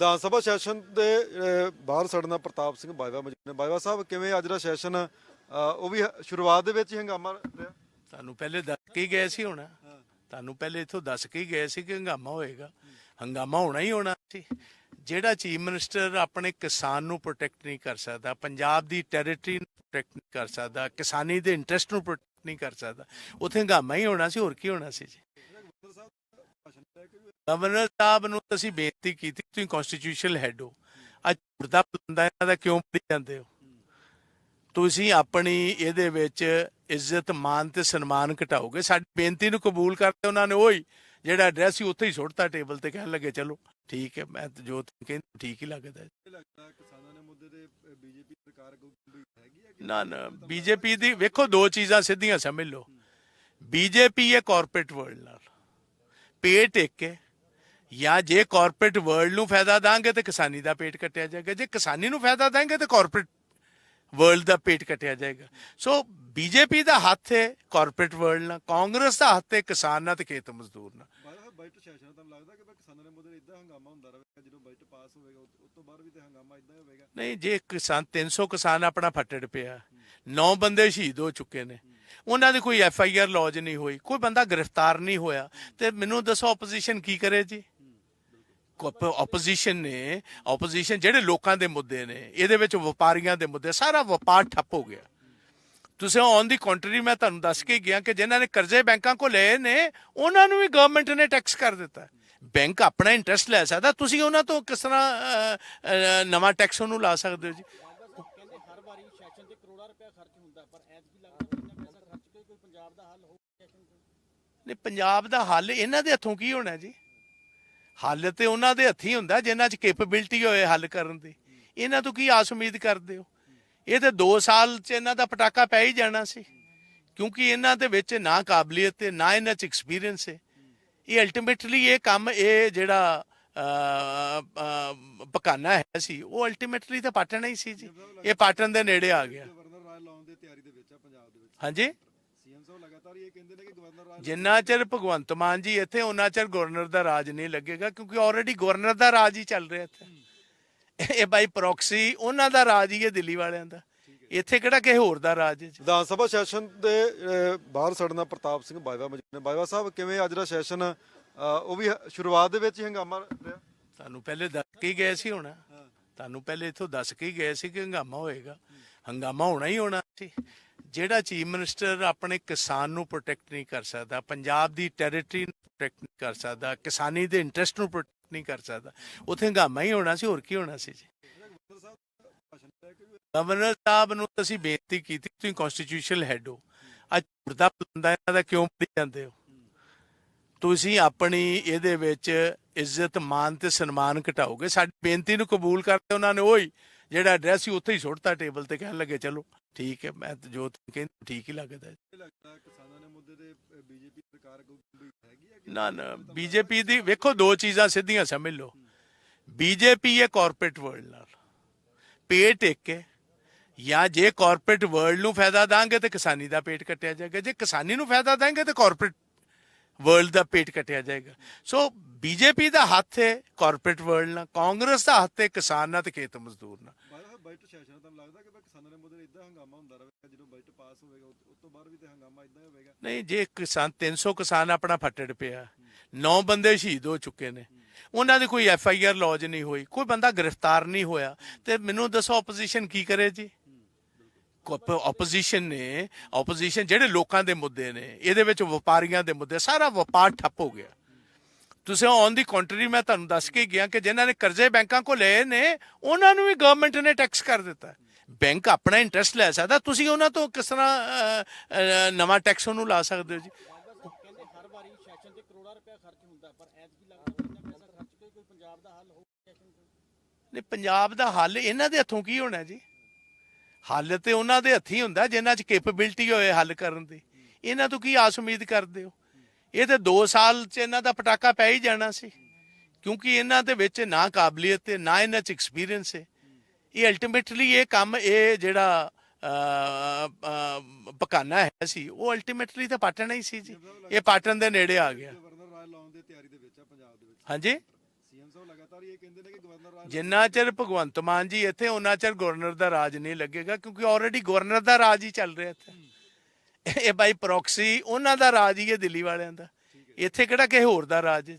Vidhan Sabha session ਦੇ ਬਾਹਰ ਸਾਡੇ ਪ੍ਰਤਾਪ ਸਿੰਘ ਬਾਜਵਾ ਮੌਜੂਦ ਨੇ। ਬਾਜਵਾ ਸਾਹਿਬ, ਕਿਵੇਂ ਅੱਜ ਦਾ ਸੈਸ਼ਨ? ਉਹ ਵੀ ਸ਼ੁਰੂਆਤ ਦੇ ਵਿੱਚ ਹੀ ਹੰਗਾਮਾ ਰਿਹਾ। ਤੁਹਾਨੂੰ ਪਹਿਲੇ ਦੱਸ ਕੇ ਗਏ ਸੀ ਹੁਣ। ਤੁਹਾਨੂੰ ਪਹਿਲੇ ਇਥੋਂ ਦੱਸ ਕੇ ਗਏ ਸੀ ਕਿ ਹੰਗਾਮਾ ਹੋਏਗਾ। ਹੰਗਾਮਾ ਹੋਣਾ ਹੀ ਹੋਣਾ ਸੀ। ਜਿਹੜਾ ਚੀਫ ਮਿਨਿਸਟਰ ਆਪਣੇ ਕਿਸਾਨ ਨੂੰ ਪ੍ਰੋਟੈਕਟ ਨਹੀਂ ਕਰ ਸਕਦਾ, ਪੰਜਾਬ ਦੀ ਟੈਰੀਟਰੀ ਨੂੰ ਪ੍ਰੋਟੈਕਟ ਨਹੀਂ ਕਰ ਸਕਦਾ, ਕਿਸਾਨੀ ਦੇ ਇੰਟਰਸਟ ਨੂੰ ਪ੍ਰੋਟੈਕਟ ਨਹੀਂ ਕਰ ਸਕਦਾ, ਉੱਥੇ ਹੰਗਾਮਾ ਹੀ ਹੋਣਾ ਸੀ, ਹੋਰ ਕੀ ਹੋਣਾ ਸੀ ਜੀ? ਗਵਰਨਰ ਸਾਹਿਬ ਨੂੰ ਅਸੀਂ ਬੇਨਤੀ ਕੀਤੀ, ਤੁਸੀਂ ਕਨਸਟੀਟਿਊਸ਼ਨਲ ਹੈਡ ਹੋ। ਅੱਜ ਮੁਰਦਾ ਬੰਦਾ ਇਹਨਾਂ ਦਾ ਕਿਉਂ ਪੜੀ ਜਾਂਦੇ ਹੋ? ਤੁਸੀਂ ਆਪਣੀ ਇਹਦੇ ਵਿੱਚ ਇੱਜ਼ਤ ਮਾਨ ਤੇ ਸਨਮਾਨ ਘਟਾਓਗੇ। ਸਾਡੀ ਬੇਨਤੀ ਨੂੰ ਕਬੂਲ ਕਰਕੇ ਉਹਨਾਂ ਨੇ ਉਹੀ ਜਿਹੜਾ ਐਡਰੈਸ ਸੀ ਉੱਥੇ ਹੀ ਸੁੱਟਤਾ ਟੇਬਲ ਤੇ। ਕਹਿਣ ਲੱਗੇ, ਚਲੋ, ਠੀਕ ਹੈ, ਮੈਂ ਜੋ ਕਹਿੰਦੇ, ਠੀਕ ਹੀ ਲੱਗਦਾ ਹੈ। ਲੱਗਦਾ ਕਿਸਾਨਾਂ ਦੇ ਮੁੱਦੇ ਤੇ ਬੀਜੇਪੀ ਸਰਕਾਰ ਕੋਈ ਹੈਗੀ ਹੈ ਨਾ ਨਾ, ਬੀਜੇਪੀ ਦੀ, ਵੇਖੋ ਦੋ ਚੀਜ਼ਾਂ ਸਿੱਧੀਆਂ ਸਮਝ ਲਓ। ਬੀਜੇਪੀ ਹੈ ਕਾਰਪੋਰੇਟ ਵਰਲਡ ਨਾਲ। ਪੇਟ ਇੱਕ ਹੈ। ਜਾਂ ਜੇ ਕਾਰਪੋਰੇਟ ਵਰਲਡ ਨੂੰ ਫਾਇਦਾ ਦਾਂਗੇ ਤੇ ਕਿਸਾਨੀ ਦਾ ਪੇਟ ਕੱਟਿਆ ਜਾਏਗਾ। ਜੇ ਕਿਸਾਨੀ ਨੂੰ ਫਾਇਦਾ ਦਾਂਗੇ ਤੇ ਕਾਰਪੋਰੇਟ ਵਰਲਡ ਦਾ ਪੇਟ ਕੱਟਿਆ ਜਾਏਗਾ। ਸੋ ਬੀਜੇਪੀ ਦਾ ਹੱਥ ਹੈ ਕਾਰਪੋਰੇਟ ਵਰਲਡ ਨਾਲ ਕਾਂਗਰਸ ਦਾ ਹੱਥ ਹੈ ਕਿਸਾਨ ਨਾਲ ਤੇ ਖੇਤ ਮਜ਼ਦੂਰ ਨਾਲ। ਬਾਜਵਾ ਸਾਹਿਬ ਬਜਟ ਸੈਸ਼ਨ ਤੁਹਾਨੂੰ ਲੱਗਦਾ ਕਿ ਕਿਸਾਨਾਂ ਦੇ ਮੁੱਦੇ ਇਦਾਂ ਹੰਗਾਮਾ ਹੁੰਦਾ ਰਹੇਗਾ ਜਦੋਂ ਬਜਟ ਪਾਸ ਹੋਵੇਗਾ ਉਸ ਤੋਂ ਬਾਅਦ ਵੀ ਤੇ ਹੰਗਾਮਾ ਇਦਾਂ ਹੀ ਹੋਵੇਗਾ। ਨਹੀਂ ਜੇ ਕਿਸਾਨ 300 ਕਿਸਾਨ ਆਪਣਾ ਫੱਟੜ ਪਿਆ ਨੌ ਬੰਦੇ ਸ਼ਹੀਦ ਹੋ ਚੁੱਕੇ ਨੇ ਉਹਨਾਂ ਦੀ ਕੋਈ ਐਫ ਆਈ ਆਰ ਲੌਜ ਨਹੀਂ ਹੋਈ, ਕੋਈ ਬੰਦਾ ਗ੍ਰਿਫਤਾਰ ਨਹੀਂ ਹੋਇਆ। ਤੇ ਮੈਨੂੰ ਦੱਸੋ ਆਪੋਜੀਸ਼ਨ ਕੀ ਕਰੇ ਜੀ? ਆਪੋਜੀਸ਼ਨ ਨੇ ਆਪੋਜੀਸ਼ਨ ਜਿਹੜੇ ਲੋਕਾਂ ਦੇ ਮੁੱਦੇ ਨੇ, ਇਹਦੇ ਵਿੱਚ ਵਪਾਰੀਆਂ ਦੇ ਮੁੱਦੇ, ਸਾਰਾ ਵਪਾਰ ਠੱਪ ਹੋ ਗਿਆ। ਤੁਸੀਂ ਔਨ ਦੀ ਕੰਟਰੀ ਮੈਂ ਤੁਹਾਨੂੰ ਦੱਸ ਕੇ ਗਿਆ ਕਿ ਜਿਨ੍ਹਾਂ ਨੇ ਕਰਜ਼ੇ ਬੈਂਕਾਂ ਕੋ ਲਏ ਨੇ, ਉਹਨਾਂ ਨੂੰ ਵੀ ਗਵਰਨਮੈਂਟ ਨੇ ਟੈਕਸ ਕਰ ਦਿੱਤਾ। ਬੈਂਕ ਆਪਣਾ ਇੰਟਰਸਟ ਲੈ ਸਕਦਾ, ਤੁਸੀਂ ਉਹਨਾਂ ਤੋਂ ਕਿਸ ਤਰ੍ਹਾਂ ਨਵਾਂ ਟੈਕਸ ਉਹਨੂੰ ਲਾ ਸਕਦੇ ਹੋ ਜੀ? ਕਹਿੰਦੇ ਹਰ ਵਾਰੀ ਸੈਸ਼ਨ ਤੇ ਕਰੋੜਾਂ ਰੁਪਏ ਖਰਚ ਹੁੰਦਾ, ਪਰ ਐਤਕੀ ਲੱਗਦਾ ਇੰਨਾ ਪੈਸਾ ਖਰਚ ਕੇ ਕੋਈ ਪੰਜਾਬ ਦਾ ਹੱਲ ਹੋ ਸੈਸ਼ਨ ਤੋਂ ਨਹੀਂ ਪੰਜਾਬ ਦਾ ਹੱਲ ਇਹਨਾਂ ਦੇ ਹੱਥੋਂ ਕੀ ਹੋਣਾ ਜੀ? ਹੱਲ ਤੇ ਉਹਨਾਂ ਦੇ ਹੱਥੀ ਹੁੰਦਾ ਜਿਨ੍ਹਾਂ 'ਚ ਕੈਪੇਬਿਲਿਟੀ ਹੋਏ ਹੱਲ ਕਰਨ ਦੀ। ਇਹਨਾਂ ਤੋਂ ਕੀ ਆਸ ਉਮੀਦ ਕਰਦੇ ਹੋ? ਇਹ ਤੇ 2 ਸਾਲ 'ਚ ਇਹਨਾਂ ਦਾ ਪਟਾਕਾ ਪੈ ਹੀ ਜਾਣਾ ਸੀ। ਕਿਉਂਕਿ ਇਹਨਾਂ ਦੇ ਵਿੱਚ ਨਾ ਕਾਬਲੀਅਤ ਤੇ ਨਾ ਇਹਨਾਂ 'ਚ ਐਕਸਪੀਰੀਅੰਸ ਹੈ ਇਹ ਅਲਟੀਮੇਟਲੀ ਇਹ ਕੰਮ ਇਹ ਜਿਹੜਾ ਬਕਾਨਾ ਹੈ ਸੀ ਉਹ ਅਲਟੀਮੇਟਲੀ ਤਾਂ ਪਾਟਣਾ ਹੀ ਸੀ ਜੀ। ਇਹ ਪਾਟਣ ਦੇ ਨੇੜੇ ਆ ਗਿਆ। ਗਵਰਨਰ ਰਾਜ ਲਾਉਣ ਦੀ ਤਿਆਰੀ ਦੇ ਵਿੱਚ ਆ ਪੰਜਾਬ ਦੇ ਵਿੱਚ। ਹਾਂਜੀ? ਜਿੰਨਾ ਚਿਰ ਭਗਵੰਤ ਮਾਨ ਜੀ ਇੱਥੇ ਉਹਨਾਂ ਚਿਰ ਗਵਰਨਰ ਦਾ ਰਾਜ ਨਹੀਂ ਲੱਗੇਗਾ ਕਿਉਂਕਿ ਆਲਰੇਡੀ ਗਵਰਨਰ ਦਾ ਰਾਜ ਹੀ ਚੱਲ ਰਿਹਾ ਇੱਥੇ। ਇਹ ਬਾਈ ਪ੍ਰੋਕਸੀ ਉਹਨਾਂ ਦਾ ਰਾਜ ਹੀ ਹੈ ਦਿੱਲੀ ਵਾਲਿਆਂ ਦਾ। ਇੱਥੇ ਕਿਹੜਾ ਕਿਸੇ ਹੋਰ ਦਾ ਰਾਜ ਹੈ? ਵਿਧਾਨ ਸਭਾ ਸੈਸ਼ਨ ਦੇ ਬਾਹਰ ਸਾਡੇ ਨਾਲ ਪ੍ਰਤਾਪ ਸਿੰਘ ਬਾਜਵਾ ਮੌਜੂਦ ਨੇ। ਬਾਜਵਾ ਸਾਹਿਬ ਕਿਵੇਂ ਅੱਜ ਦਾ ਸੈਸ਼ਨ? ਉਹ ਵੀ ਸ਼ੁਰੂਆਤ ਦੇ ਵਿੱਚ ਹੀ ਹੰਗਾਮਾ ਰਿਹਾ। ਤੁਹਾਨੂੰ ਪਹਿਲੇ ਦੱਸ ਕੇ ਗਏ ਸੀ ਹੁਣ। ਤੁਹਾਨੂੰ ਪਹਿਲੇ ਇਥੋਂ ਦੱਸ ਕੇ ਗਏ ਸੀ ਕਿ ਹੰਗਾਮਾ ਹੋਏਗਾ। ਹੰਗਾਮਾ ਹੋਣਾ ਹੀ ਹੋਣਾ ਸੀ। ਜਿਹੜਾ ਚੀਫ ਮਿਨਿਸਟਰ ਆਪਣੇ ਕਿਸਾਨ ਨੂੰ ਪ੍ਰੋਟੈਕਟ ਨਹੀਂ ਕਰ ਸਕਦਾ, ਪੰਜਾਬ ਦੀ ਟੈਰੀਟਰੀ ਨੂੰ ਪ੍ਰੋਟੈਕਟ ਨਹੀਂ ਕਰ ਸਕਦਾ, ਕਿਸਾਨੀ ਦੇ ਇੰਟਰਸਟ ਨੂੰ ਪ੍ਰੋਟੈਕਟ ਨਹੀਂ ਕਰ ਸਕਦਾ, ਉੱਥੇ ਹੰਗਾਮਾ ਹੀ ਹੋਣਾ ਸੀ, ਹੋਰ ਕੀ ਹੋਣਾ ਸੀ ਜੀ? ਗਵਰਨਰ ਸਾਹਿਬ ਨੂੰ ਅਸੀਂ ਬੇਨਤੀ ਕੀਤੀ, ਤੁਸੀਂ ਕਨਸਟੀਟਿਊਸ਼ਨਲ ਹੈਡ ਹੋ। ਅੱਜ ਮੁਰਦਾ ਬੰਦਾ ਇਹਨਾਂ ਦਾ ਕਿਉਂ ਪੜੀ ਜਾਂਦੇ ਹੋ? ਤੁਸੀਂ ਆਪਣੀ ਇਹਦੇ ਵਿੱਚ ਇੱਜ਼ਤ, ਮਾਨ ਤੇ ਸਨਮਾਨ ਘਟਾਓਗੇ। ਸਾਡੀ ਬੇਨਤੀ ਨੂੰ ਕਬੂਲ ਕਰਦੇ ਉਹਨਾਂ ਨੇ ਉਹੀ ਜਿਹੜਾ ਐਡਰੈਸ ਸੀ ਉੱਥੇ ਹੀ ਸੁੱਟਤਾ ਟੇਬਲ ਤੇ ਕਹਿਣ ਲੱਗੇ ਚਲੋ ਠੀਕ ਹੈ ਮੈਂ ਜੋ ਕਹਿੰਦੇ ਠੀਕ ਹੀ ਲੱਗਦਾ ਹੈ। ਇਹ ਲੱਗਦਾ ਕਿਸਾਨਾਂ ਦੇ ਮੁੱਦੇ ਤੇ ਬੀਜੇਪੀ ਸਰਕਾਰ ਕੋਈ ਹੈਗੀ ਹੈ ਨਾ ਨਾ ਬੀਜੇਪੀ ਦੀ ਵੇਖੋ ਦੋ ਚੀਜ਼ਾਂ ਸਿੱਧੀਆਂ ਸਮਝ ਲਓ। ਬੀਜੇਪੀ ਹੈ ਕਾਰਪੋਰੇਟ ਵਰਲਡ ਨਾਲ। ਪੇਟ ਇੱਕ ਹੈ। ਜਾਂ ਜੇ ਕਾਰਪੋਰੇਟ ਵਰਲਡ ਨੂੰ ਫਾਇਦਾ ਦਾਂਗੇ ਤੇ ਕਿਸਾਨੀ ਦਾ ਪੇਟ ਕੱਟਿਆ ਜਾਏਗਾ। ਜੇ ਕਿਸਾਨੀ ਨੂੰ ਫਾਇਦਾ ਦਾਂਗੇ ਤੇ ਕਾਰਪੋਰੇਟ ਵਰਲਡ ਦਾ ਪੇਟ ਕੱਟਿਆ ਜਾਏਗਾ। ਸੋ ਬੀਜੇਪੀ ਦਾ ਹੱਥ ਹੈ ਕਾਰਪੋਰੇਟ ਵਰਲਡ ਨਾਲ ਕਾਂਗਰਸ ਦਾ ਹੱਥ ਹੈ ਕਿਸਾਨ ਨਾਲ ਤੇ ਖੇਤ ਮਜ਼ਦੂਰ ਨਾਲ। ਬਾਜਵਾ ਸਾਹਿਬ ਬਜਟ ਸੈਸ਼ਨ ਤੁਹਾਨੂੰ ਲੱਗਦਾ ਕਿ ਕਿਸਾਨਾਂ ਦੇ ਮੁੱਦੇ ਇਦਾਂ ਹੰਗਾਮਾ ਹੁੰਦਾ ਰਹੇਗਾ ਜਦੋਂ ਬਜਟ ਪਾਸ ਹੋਵੇਗਾ ਉਸ ਉਸ ਤੋਂ ਬਾਅਦ ਵੀ ਤੇ ਹੰਗਾਮਾ ਇਦਾਂ ਹੀ ਹੋਵੇਗਾ? ਨਹੀਂ ਜੇ ਕਿਸਾਨ 300 ਕਿਸਾਨ ਆਪਣਾ ਫੱਟੜ ਪਿਆ ਨੌ ਬੰਦੇ ਸ਼ਹੀਦ ਹੋ ਚੁੱਕੇ ਨੇ। ਉਹਨਾਂ ਦੀ ਕੋਈ ਐਫ ਆਈ ਆਰ ਲੌਜ ਨਹੀਂ ਹੋਈ ਕੋਈ ਬੰਦਾ ਗ੍ਰਿਫਤਾਰ ਨਹੀਂ ਹੋਇਆ। ਤੇ ਮੈਨੂੰ ਦੱਸੋ ਆਪੋਜੀਸ਼ਨ ਕੀ ਕਰੇ ਜੀ? ਆਪੋਜੀਸ਼ਨ ਨੇ ਆਪੋਜੀਸ਼ਨ ਜਿਹੜੇ ਲੋਕਾਂ ਦੇ ਮੁੱਦੇ ਨੇ, ਇਹਦੇ ਵਿੱਚ ਵਪਾਰੀਆਂ ਦੇ ਮੁੱਦੇ, ਸਾਰਾ ਵਪਾਰ ਠੱਪ ਹੋ ਗਿਆ। ਤੁਸੀਂ ਔਨ ਦੀ ਕੰਟਰੀ ਮੈਂ ਤੁਹਾਨੂੰ ਦੱਸ ਕੇ ਗਿਆ ਕਿ ਜਿਨ੍ਹਾਂ ਨੇ ਕਰਜ਼ੇ ਬੈਂਕਾਂ ਕੋ ਲਏ ਨੇ, ਉਹਨਾਂ ਨੂੰ ਵੀ ਗਵਰਨਮੈਂਟ ਨੇ ਟੈਕਸ ਕਰ ਦਿੱਤਾ। ਬੈਂਕ ਆਪਣਾ ਇੰਟਰਸਟ ਲੈ ਸਕਦਾ, ਤੁਸੀਂ ਉਹਨਾਂ ਤੋਂ ਕਿਸ ਤਰ੍ਹਾਂ ਨਵਾਂ ਟੈਕਸ ਉਹਨੂੰ ਲਾ ਸਕਦੇ ਹੋ ਜੀ? ਕਹਿੰਦੇ ਹਰ ਵਾਰੀ ਸੈਸ਼ਨ ਤੇ ਕਰੋੜਾਂ ਰੁਪਏ ਖਰਚ ਹੁੰਦਾ ਪਰ ਐਤਕੀ ਲੱਗਦਾ ਪੈਸਾ ਖਰਚ ਕੇ ਕੋਈ ਪੰਜਾਬ ਦਾ ਹੱਲ ਹੋ ਨਹੀਂ, ਪੰਜਾਬ ਦਾ ਹੱਲ ਇਹਨਾਂ ਦੇ ਹੱਥੋਂ ਕੀ ਹੋਣਾ ਜੀ? ਹੱਲ ਤੇ ਉਹਨਾਂ ਦੇ ਹੱਥੀ ਹੁੰਦਾ ਜਿਨ੍ਹਾਂ 'ਚ ਕੈਪੇਬਿਲਿਟੀ ਹੋਏ ਹੱਲ ਕਰਨ ਦੀ। ਇਹਨਾਂ ਤੋਂ ਕੀ ਆਸ ਉਮੀਦ ਕਰਦੇ ਹੋ? ਇਹ ਤੇ 2 ਸਾਲ 'ਚ ਇਹਨਾਂ ਦਾ ਪਟਾਕਾ ਪੈ ਹੀ ਜਾਣਾ ਸੀ। ਕਿਉਂਕਿ ਇਹਨਾਂ ਦੇ ਵਿੱਚ ਨਾ ਕਾਬਲੀਅਤ ਤੇ ਨਾ ਇਹਨਾਂ 'ਚ ਐਕਸਪੀਰੀਅੰਸ ਹੈ। ਇਹ ਅਲਟੀਮੇਟਲੀ ਇਹ ਕੰਮ ਇਹ ਜਿਹੜਾ ਬਕਾਨਾ ਹੈ ਸੀ ਉਹ ਅਲਟੀਮੇਟਲੀ ਤਾਂ ਪਾਟਣਾ ਹੀ ਸੀ ਜੀ। ਇਹ ਪਾਟਣ ਦੇ ਨੇੜੇ ਆ ਗਿਆ। ਹਾਂਜੀ? ਜਿੰਨਾ ਚਿਰ ਭਗਵੰਤ ਮਾਨ ਜੀ ਇੱਥੇ ਉਹਨਾਂ ਚਿਰ ਗਵਰਨਰ ਦਾ ਰਾਜ ਨਹੀਂ ਲੱਗੇਗਾ ਕਿਉਂਕਿ ਆਲਰੇਡੀ ਗਵਰਨਰ ਦਾ ਰਾਜ ਹੀ ਚੱਲ ਰਿਹਾ ਇੱਥੇ। ਇਹ ਬਾਈ ਪ੍ਰੋਕਸੀ ਉਹਨਾਂ ਦਾ ਰਾਜ ਹੀ ਹੈ ਦਿੱਲੀ ਵਾਲਿਆਂ ਦਾ। ਇੱਥੇ ਕਿਹੜਾ ਕਿਸੇ ਹੋਰ ਦਾ ਰਾਜ ਹੈ?